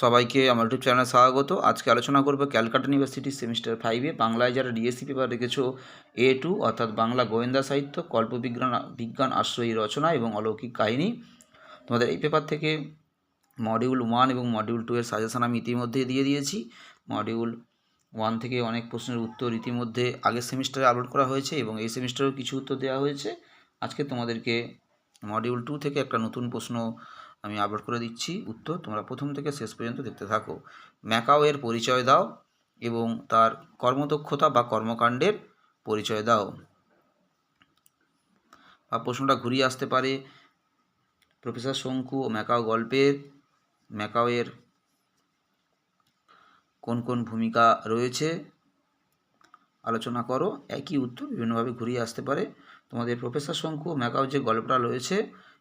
সবাইকে আমার ইউটিউব চ্যানেলে স্বাগত। আজকে আলোচনা করব ক্যালকাটা ইউনিভার্সিটি সেমিস্টার ফাইভে বাংলায় যারা ডিএসসি পেপার রেখেছো এ টু, অর্থাৎ বাংলা গোয়েন্দা সাহিত্য, কল্পবিজ্ঞান, বিজ্ঞান আশ্রয়ী রচনা এবং অলৌকিক কাহিনী। তোমাদের এই পেপার থেকে মডিউল ওয়ান এবং মডিউল টু এর সাজেশন আমি ইতিমধ্যেই দিয়ে দিয়েছি। মডিউল ওয়ান থেকে অনেক প্রশ্নের উত্তর ইতিমধ্যে আগের সেমিস্টারে আপলোড করা হয়েছে এবং এই সেমিস্টারেও কিছু উত্তর দেওয়া হয়েছে। আজকে তোমাদেরকে মডিউল টু থেকে একটা নতুন প্রশ্ন আমি আপলোড করে দিচ্ছি। উত্তর তোমরা প্রথম থেকে শেষ পর্যন্ত দেখতে থাকো। ম্যাকাও এর পরিচয় দাও এবং তার কর্মদক্ষতা বা কর্মকাণ্ডের পরিচয় দাও। বা প্রশ্নটা ঘুরিয়ে আসতে পারে। প্রফেসর শঙ্কু ও ম্যাকাও গল্পের ম্যাকাওয়ের কোন কোন ভূমিকা রয়েছে? আলোচনা করো, একই উত্তর বিভিন্নভাবে ঘুরিয়ে আসতে পারে। তোমাদের প্রফেসর শঙ্কু ও ম্যাকাও যে গল্পটা রয়েছে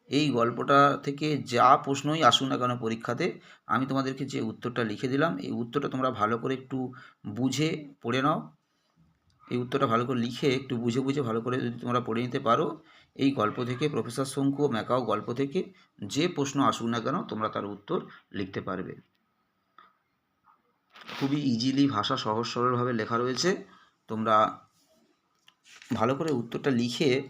এই গল্পটা থেকে যা প্রশ্নই আসুক না কেন পরীক্ষাতে, আমি তোমাদেরকে যে উত্তরটা লিখে দিলাম, এই উত্তরটা তোমরা ভালো করে একটু বুঝে পড়ে নাও। এই উত্তরটা ভালো করে লিখে একটু বুঝে বুঝে ভালো করে যদি তোমরা পড়ে নিতে পারো, এই গল্প থেকে, প্রফেসর শঙ্কু ম্যাকাও গল্প থেকে যে প্রশ্ন আসুক না কেন তোমরা তার উত্তর লিখতে পারবে। খুবই ইজিলি ভাষা সহজ সরলভাবে লেখা রয়েছে। তোমরা ভালো করে উত্তরটা লিখে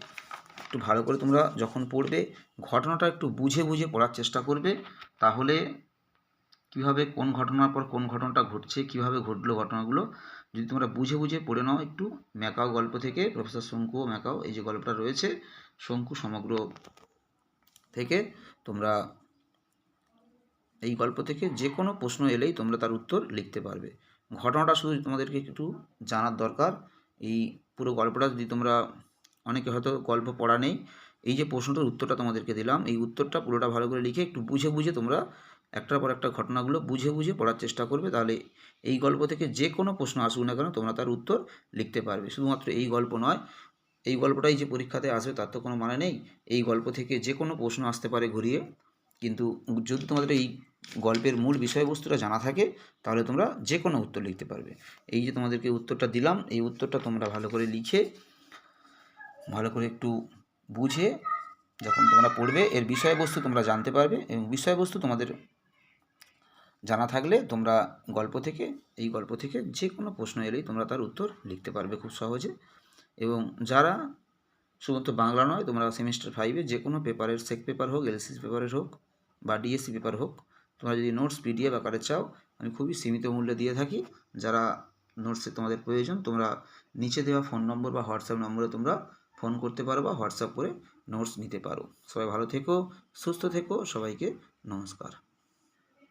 একটু ভালো করে তোমরা যখন পড়বে, ঘটনাটা একটু বুঝে বুঝে পড়ার চেষ্টা করবে। তাহলে কীভাবে কোন ঘটনার পর কোন ঘটনাটা ঘটছে, কীভাবে ঘটলো ঘটনাগুলো, যদি তোমরা বুঝে বুঝে পড়ে নাও একটু, ম্যাকাও গল্প থেকে, প্রফেসর শঙ্কু ও ম্যাকাও, এই যে গল্পটা রয়েছে, শঙ্কু সমগ্র থেকে তোমরা এই গল্প থেকে যে কোনো প্রশ্ন এলেই তোমরা তার উত্তর লিখতে পারবে। ঘটনাটা শুধু তোমাদেরকে একটু জানার দরকার। এই পুরো গল্পটা যদি তোমরা অনেকে হয়তো গল্প পড়া নেই। এই যে প্রশ্নটার উত্তরটা তোমাদেরকে দিলাম, এই উত্তরটা পুরোটা ভালো করে লিখে একটু বুঝে বুঝে তোমরা একটার পর একটা ঘটনাগুলো বুঝে বুঝে পড়ার চেষ্টা করবে, তাহলে এই গল্প থেকে যে কোনো প্রশ্ন আসুক না কেন তোমরা তার উত্তর লিখতে পারবে। শুধুমাত্র এই গল্প নয়, এই গল্পটাই যে পরীক্ষাতে আসবে তার তো কোনো মানে নেই। এই গল্প থেকে যে কোনো প্রশ্ন আসতে পারে ঘুরিয়ে। কিন্তু যদি তোমাদের এই গল্পের মূল বিষয়বস্তুটা জানা থাকে, তাহলে তোমরা যে কোনো উত্তর লিখতে পারবে। এই যে তোমাদেরকে উত্তরটা দিলাম, এই উত্তরটা তোমরা ভালো করে লিখে ভালো করে একটু বুঝে যখন তোমরা পড়বে, এর বিষয়বস্তু তোমরা জানতে পারবে এবং বিষয়বস্তু তোমাদের জানা থাকলে তোমরা গল্প থেকে, এই গল্প থেকে যে কোনো প্রশ্ন এলেই তোমরা তার উত্তর লিখতে পারবে খুব সহজে। এবং যারা শুধুমাত্র বাংলা নয়, তোমরা সেমিস্টার ফাইভে যে কোনো পেপারের সেক পেপার হোক এলসিসি পেপারের হোক বা ডিএসসি পেপার হোক, তোমরা যদি নোটস পিডিএফ আকারে চাও, আমি খুবই সীমিত মূল্যে দিয়ে থাকি। যারা নোটসে তোমাদের প্রয়োজন, তোমরা নিচে দেওয়া ফোন নম্বর বা হোয়াটসঅ্যাপ নম্বরে তোমরা ফোন করতে পারো বা হোয়াটসঅ্যাপ করে নোটস নিতে পারো। সবাই ভালো থেকো, সুস্থ থেকো, সবাইকে নমস্কার।